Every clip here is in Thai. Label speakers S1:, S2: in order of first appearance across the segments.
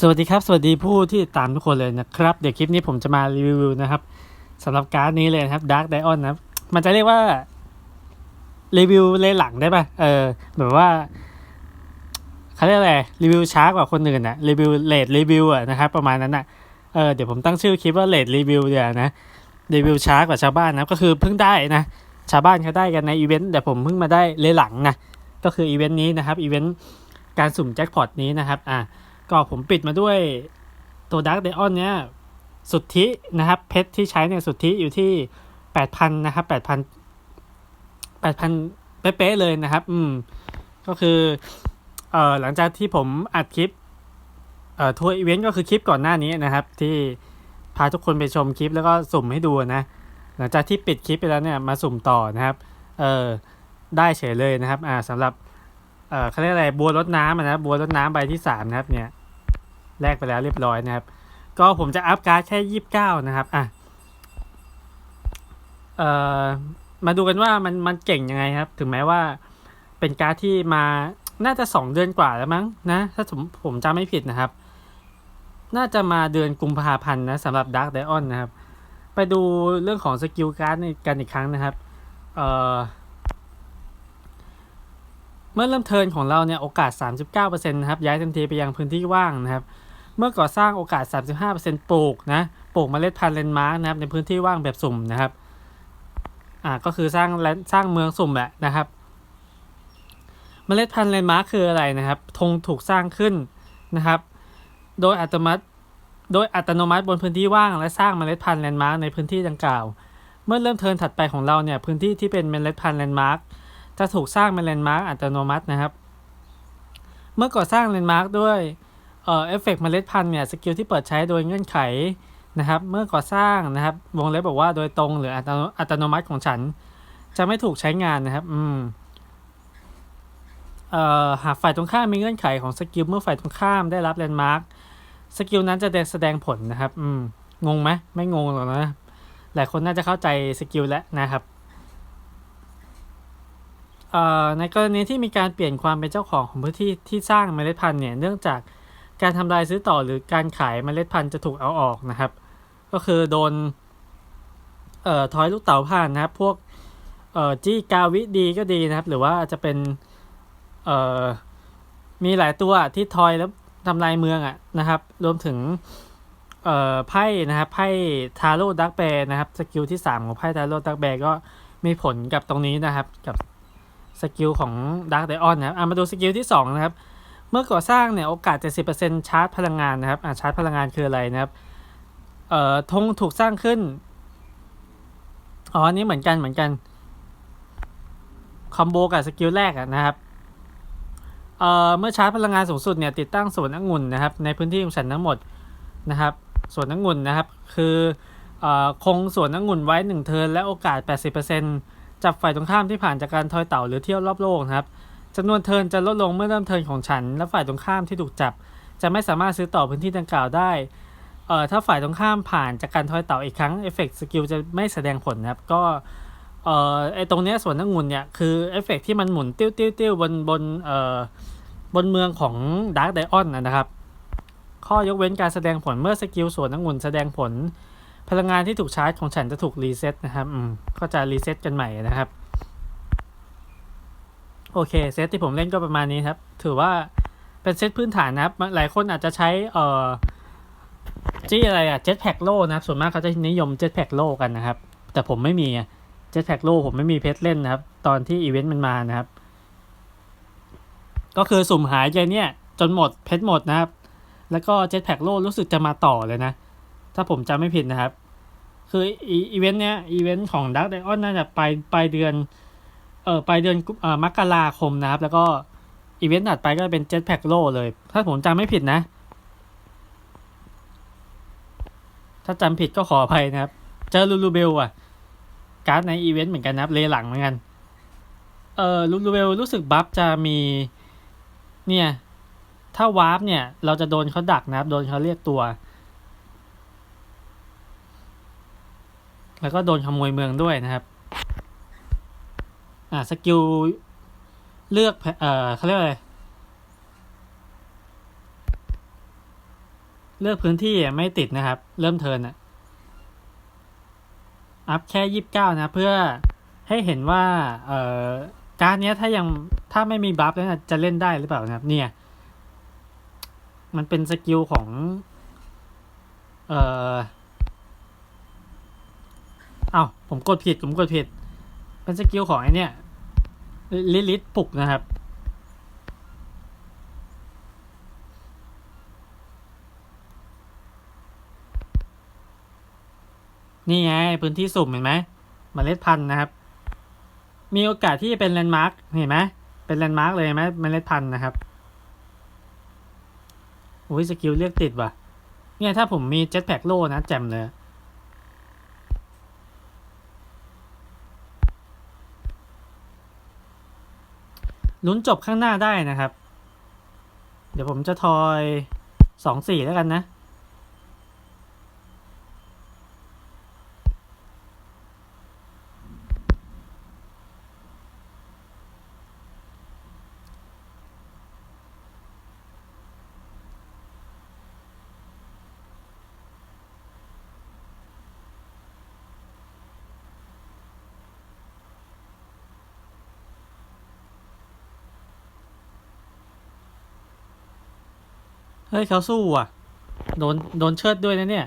S1: สวัสดีครับ สวัสดีผู้ที่ตามทุกคนเลยนะครับ เดี๋ยวคลิปนี้ผมจะมารีวิวนะครับสำหรับการ์ดนี้เลยนะครับ Dark Dion นะครับ มันจะเรียกว่ารีวิวเลหลังได้ป่ะ เออแบบว่าเขาเรียกอะไรรีวิวช้ากว่าคนอื่นนะรีวิวเลดรีวิวอะนะครับประมาณนั้นอะเออเดี๋ยวผมตั้งชื่อคลิปว่าเลดรีวิวเดี๋ยวนะรีวิวช้ากว่าชาวบ้านนะก็คือเพิ่งได้นะชาวบ้านเขาได้กันในอีเวนต์แต่ผมเพิ่งมาได้เลหลังนะก็คืออีเวนต์นี้นะครับอีเวนต์การสุ่มแจ็คพอตนี้นะครับอะ ก็ผมปิดมาด้วยตัวดักเดออนเนี้ยสุทธินะครับเพชรที่ใช้เนี่ยสุทธิอยู่ที่แปดพันนะครับแปดพันแปดพันเป๊ะเลยนะครับ อืม ก็คือเอ่อหลังจากที่ผมอัดคลิปเอ่อทัวร์อีเวนต์ก็คือคลิปก่อนหน้านี้นะครับ ที่พาทุกคนไปชมคลิปแล้วก็สุ่มให้ดูนะ หลังจากที่ปิดคลิปไปแล้วเนี่ยมาสุ่มต่อนะครับ เอ่อได้เฉยเลยนะครับ อ่าสำหรับเอ่อเขาเรียกอะไรบัวรดน้ำอะนะครับบัวรดน้ำใบที่สามนะครับเนี่ย แลกไปแล้วเรียบร้อยนะครับ ก็ผมจะอัพการ์ดแค่ยี่สิบเก้านะครับอะเอ่อมาดูกันว่ามันมันเก่งยังไงครับ ถึงแม้ว่าเป็นการ์ดที่มาน่าจะสองเดือนกว่าแล้วมั้งนะ ถ้าผมผมจำไม่ผิดนะครับ น่าจะมาเดือนกุมภาพันธ์นะสำหรับด a r k ไดออนนะครับ ไปดูเรื่องของสกิลการ์ดกันอีกครั้งนะครับเอ่อเมื่อเริ่มเทิร์นของเราเนี่ยโอกาส 39%นะครับย้ายทันทีไปยังพื้นที่ว่างนะครับ เมื่อก่อสร้างโอกาส 35%ปลูกนะปลูกเมล็ดพันธุ์เลนมาร์กนะครับในพื้นที่ว่างแบบสุ่มนะครับอ่าก็คือสร้างแลนสร้างเมืองสุ่มแหละนะครับเมล็ดพันธุ์เลนมาร์กคืออะไรนะครับธงถูกสร้างขึ้นนะครับ โดยอัตโนมัติโดยอัตโนมัติบนพื้นที่ว่างและสร้างเมล็ดพันธุ์แลนด์มาร์กในพื้นที่ดังกล่าว เมื่อเริ่มเทิร์นถัดไปของเราเนี่ยพื้นที่ที่เป็นเมล็ดพันธุ์แลนด์มาร์กจะถูกสร้างเป็นแลนด์มาร์กอัตโนมัตินะครับ เมื่อก่อสร้างแลนด์มาร์กด้วย เอ่อเอฟเฟกต์เมล็ดพันธุ์เนี่ยสกิลที่เปิดใช้โดยเงื่อนไขนะครับเมื่อก่อสร้างนะครับวงเล็บบอกว่าโดยตรงหรืออัตโนมัติของฉัน จะไม่ถูกใช้งานนะครับอืมเอ่อหากฝ่ายตรงข้ามมีเงื่อนไขของสกิลเมื่อฝ่ายตรงข้ามได้รับแลนด์มาร์กสกิลนั้นจะแสดงผลนะครับอืมงงไหมไม่งงหรอกนะหลายคนน่าจะเข้าใจสกิลแล้วนะครับเอ่อในกรณีที่มีการเปลี่ยนความเป็นเจ้าของของพื้นที่ที่สร้างเมล็ดพันธุ์เนี่ยเนื่องจาก การทำลายซื้อต่อหรือการขายเมล็ดพันธุ์จะถูกเอาออกนะครับ ก็คือโดนเอ่อทอยลูกเต๋าผ่านนะครับ พวกเอ่อจี้กาวิดีก็ดีนะครับ หรือว่าจะเป็นเอ่อมีหลายตัวที่ทอยแล้วทำลายเมืองอะนะครับ รวมถึงเอ่อไพ่นะครับไพ่ทาโร่ดักแบร์นะครับสกิลที่ 3 ของไพ่ทาโร่ดักแบร์ก็มีผลกับตรงนี้นะครับ กับสกิลของ Dark Dion นะครับอะมาดูสกิลที่ 2 นะครับ เมื่อก่อสร้างเนี่ยโอกาส 70%ชาร์จพลังงานนะครับอะชาร์จพลังงานคืออะไรนะครับเอ่อธงถูกสร้างขึ้นอ๋ออันนี้เหมือนกันเหมือนกันคอมโบกับสกิลแรกอะนะครับเอ่อเมื่อชาร์จพลังงานสูงสุดเนี่ยติดตั้งสวนองุ่นนะครับ ในพื้นที่ของฉันทั้งหมดนะครับสวนองุ่นนะครับ คือเอ่อคงสวนองุ่นไว้ 1 เทิร์นและโอกาส 80%จับฝ่ายตรงข้ามที่ผ่านจากการทอยเต่าหรือเที่ยวรอบโลกนะครับ จำนวนเทินจะลดลงเมื่อเริ่มเทินของฉัน และฝ่ายตรงข้ามที่ถูกจับ จะไม่สามารถซื้อต่อพื้นที่ดังกล่าวได้เอ่อถ้าฝ่ายตรงข้ามผ่านจากการทอยเต่าอีกครั้งเอฟเฟกต์สกิลจะไม่แสดงผลนะครับ ก็เอ่อไอตรงเนี้ยส่วนองุ่นเนี่ยคือเอฟเฟกต์ที่มันหมุนติ้วติ้วติ้วบนบนเอ่อบนเมืองของดาร์กไดออนนะครับ ข้อยกเว้นการแสดงผลเมื่อสกิลส่วนองุ่นแสดงผล พลังงานที่ถูกชาร์จของฉันจะถูกรีเซ็ตนะครับอืมก็จะรีเซ็ตกันใหม่นะครับ โอเคเซตที่ผมเล่นก็ประมาณนี้ครับ ถือว่าเป็นเซตพื้นฐานนะครับ หลายคนอาจจะใช้เอ่อจี้อะไรอะเจ็ตแพ็กโลนะครับ ส่วนมากเขาจะนิยมเจ็ตแพ็กโลกันนะครับ แต่ผมไม่มีเจ็ตแพ็กโลผมไม่มีเพชรเล่นนะครับ ตอนที่อีเวนต์มันมานะครับ ก็คือสุ่มหายใจเนี่ย จนหมดเพชรหมดนะครับ แล้วก็เจ็ตแพ็กโลรู้สึกจะมาต่อเลยนะ ถ้าผมจำไม่ผิดนะครับ คืออีเวนต์เนี้ยอีเวนต์ของดักไดออนน่าจะปลายปลายเดือน เออไปเดือนเอ่อมกราคมนะครับ แล้วก็อีเวนต์ถัดไปก็เป็นเจ็ตแพ็กโลเลย ถ้าผมจำไม่ผิดนะ ถ้าจำผิดก็ขออภัยนะครับ เจอลูลูเบลอะการ์ดในอีเวนต์เหมือนกันนะครับเลหลังเหมือนกัน เออลูลูเบลรู้สึกบัฟจะมี เนี่ย ถ้าวาร์ปเนี่ย เราจะโดนเขาดักนะครับ โดนเขาเรียกตัว แล้วก็โดนขโมยเมืองด้วยนะครับ อ่าสกิลเลือกเอ่อเขาเรียกอะไร เลือกพื้นที่ไม่ติดนะครับ เริ่มเทินอะอัพแค่ยี่สิบเก้านะ เพื่อให้เห็นว่า เอ่อ การดเนี้ยถ้ายังถ้าไม่มีบัฟแล้วนะจะเล่นได้หรือเปล่านะครับ เนี่ย มันเป็นสกิลของ เอ่อ เอ้าผมกดผิด ผมกดผิด เป็นสกิลของไอเนี่ยลิลิทปลุกนะครับ นี่ไงพื้นที่สุ่มเห็นไหมมเมล็ดพันธุ์นะครับ มีโอกาสที่จะเป็นแลนด์มาร์กเห็นไหมเป็นแลนด์มาร์กเลยไหมเมล็ดพันธุ์นะครับโอ้ยสกิลเรียกติดว่ะ เนี่ยถ้าผมมีเจ็ตแพ็กโลนะแจ่มเลย ลุ้นจบข้างหน้าได้นะครับ เดี๋ยวผมจะทอยสองสี่แล้วกันนะ เฮ้ยเขาสู้อะ โดนโดนเชิดด้วยนะเนี่ย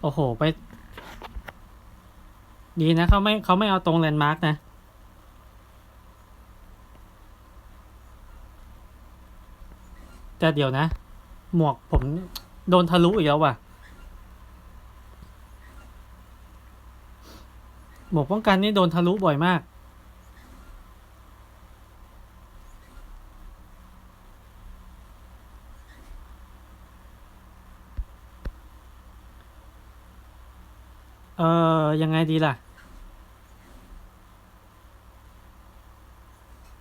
S1: โอ้โห ไป ดีนะเขาไม่เขาไม่เอาตรงแลนด์มาร์กนะ แต่เดี๋ยวนะ หมวกผมโดนทะลุอีกแล้วว่ะ หมวกป้องกันนี่โดนทะลุบ่อยมาก เออยังไงดีล่ะ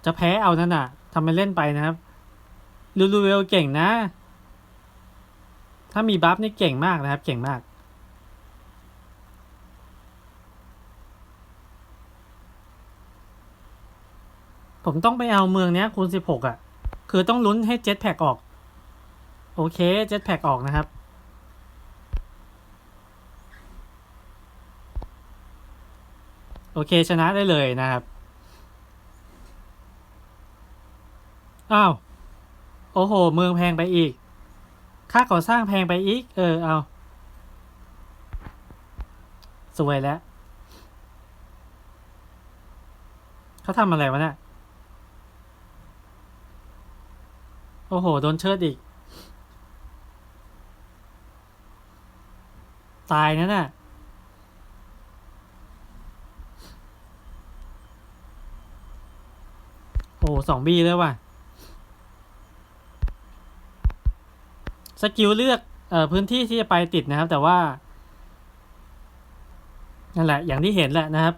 S1: จะแพ้เอานั่นน่ะทำไปเล่นไปนะครับลูลูเวลเก่งนะ ถ้ามีบัฟนี่เก่งมากนะครับ เก่งมาก ผมต้องไปเอาเมืองเนี้ยคูณสิบหกอะ คือต้องลุ้นให้เจ็ตแพ็กออก โอเค เจ็ตแพ็กออกนะครับ โอเคชนะได้เลยนะครับ อ้าว โอ้โห เมืองแพงไปอีก ค่าก่อสร้างแพงไปอีก เออ เอา สวยแล้ว เขาทำอะไรวะเนี่ย โอ้โห โดนเชิดอีก ตายนั่นน่ะ อ้สองบีเลยว่ะ สกิลเลือกเอ่อพื้นที่ที่จะไปติดนะครับ แต่ว่า นั่นแหละ อย่างที่เห็นแหละนะครับ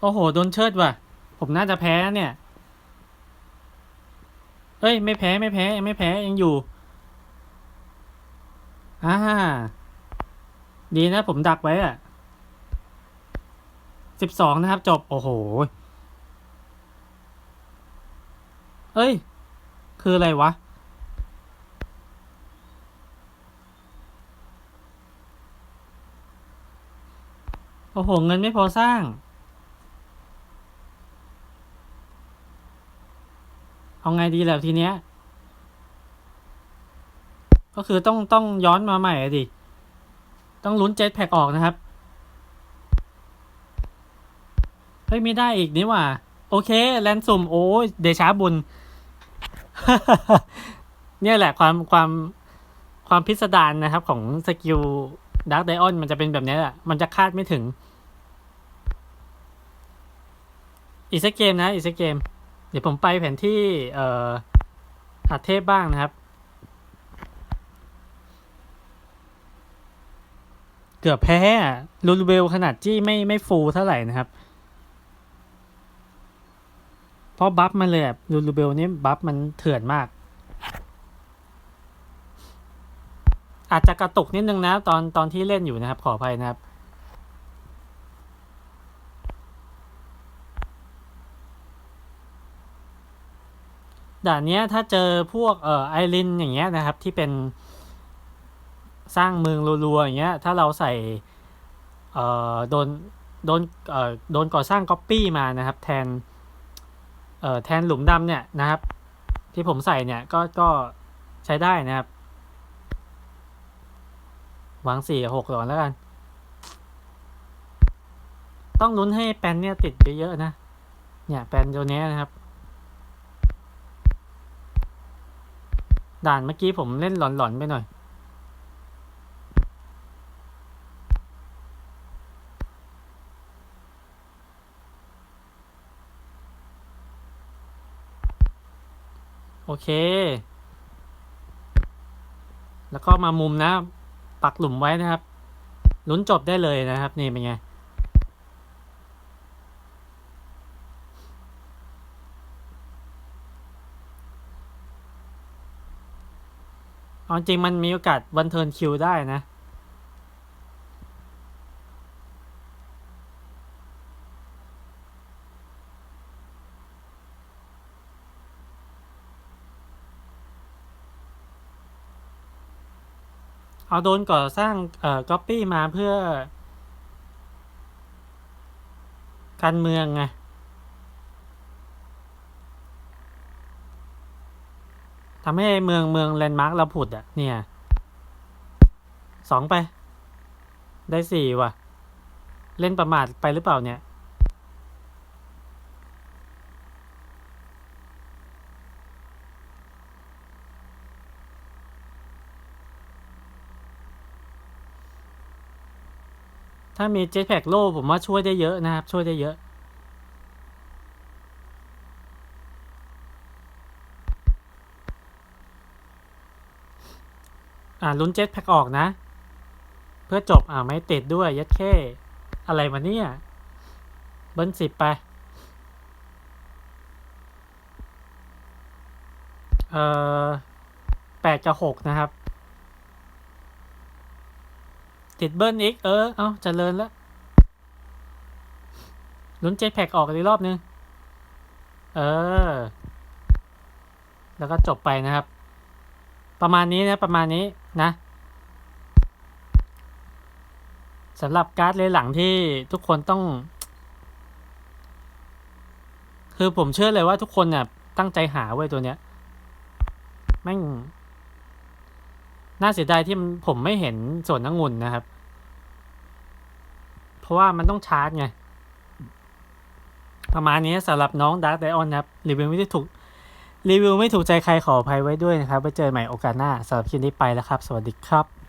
S1: โอ้โห โดนเชิดว่ะ ผมน่าจะแพ้เนี่ย เอ้ย ไม่แพ้ไม่แพ้ยังไม่แพ้ยังอยู่อ่าดีนะผมดักไว้อะสิบสองนะครับ จบ โอ้โห เอ้ย คืออะไรวะ โอ้โห เงินไม่พอสร้าง เอาไงดีแล้วทีเนี้ย ก็คือต้องต้องย้อนมาใหม่อะดิ ต้องลุ้นเจ็ตแพ็กออกนะครับ เฮ้ย ไม่ได้อีกนี่ว่า โอเค แลนสุ่ม โอ้เดชาบุญ เนี่ยแหละความความความพิสดารนะครับ ของสกิลดักไดออนมันจะเป็นแบบนี้แหละ มันจะคาดไม่ถึง อีกสักเกมนะ อีกสักเกม เดี๋ยวผมไปแผนที่เอ่อหาเทพบ้างนะครับ เกือบแพ้ลูลูเบลขนาดจี้ไม่ไม่ฟูลเท่าไหร่นะครับ เพราะบัฟมันเลยลูลูเบลนี่บัฟมันเถื่อนมาก อาจจะกระตุกนิดนึงนะ ตอนตอนที่เล่นอยู่นะครับ ขออภัยนะครับ ด่านนี้ถ้าเจอพวกเอ่อไอรินอย่างเงี้ยนะครับที่เป็นสร้างเมืองรัวๆอย่างเงี้ยถ้าเราใส่เอ่อโดนโดนเอ่อโดนก่อสร้างก๊อปปี้มานะครับ แทนเอ่อแทนหลุมดำเนี่ยนะครับ ที่ผมใส่เนี่ยก็ก็ใช้ได้นะครับ หวางสี่หกก่อนแล้วกัน ต้องลุ้นให้แปนเนี่ยติดเยอะๆนะ เนี่ยแปนตัวเนี้ยนะครับ ด่านเมื่อกี้ผมเล่นหลอนๆไปหน่อย โอเค แล้วก็มามุมนะ ปักหลุมไว้นะครับ ลุ้นจบได้เลยนะครับ นี่เป็นไง เอาจริงมันมีโอกาสวันเทิร์นคิวได้นะ เอาโดนก่อสร้างเอ่อก๊อปปี้มาเพื่อ การเมืองไง ทำให้เมืองเมืองแลนด์มาร์กเราผุดอะเนี่ยสองไป ได้สี่ว่ะ เล่นประมาทไปหรือเปล่าเนี่ย ถ้ามีเจ็ตแพ็กโล่ผมว่าช่วยได้เยอะนะครับ ช่วยได้เยอะ อ่าลุ้นเจ็ตแพ็กออกนะ เพื่อจบอ่าไม่ติดด้วยยัดแค่อะไรมาเนี่ยเบิ้ลสิบไป เอ่อแปดกับหกนะครับ ติดเบิ้ลอีก เออ เอาเจริญแล้วลุ้นเจ็ตแพ็กออกอีกรอบนึง เออ แล้วก็จบไปนะครับ ประมาณนี้นะ ประมาณนี้ นะสำหรับการ์ดเลหลังที่ทุกคนต้อง คือผมเชื่อเลยว่าทุกคนเนี่ยตั้งใจหาไว้ตัวเนี้ยแม่งน่าเสียดายที่ผมไม่เห็นส่วนองุ่นนะครับ เพราะว่ามันต้องชาร์จไง ประมาณนี้สำหรับน้องด a r k ไดออนนะครับรีวิวไม่ได้ถูก รีวิวไม่ถูกใจใครขออภัยไว้ด้วยนะครับไว้เจอใหม่โอกาสหน้าสำหรับคลิปนี้ไปแล้วครับ สวัสดีครับ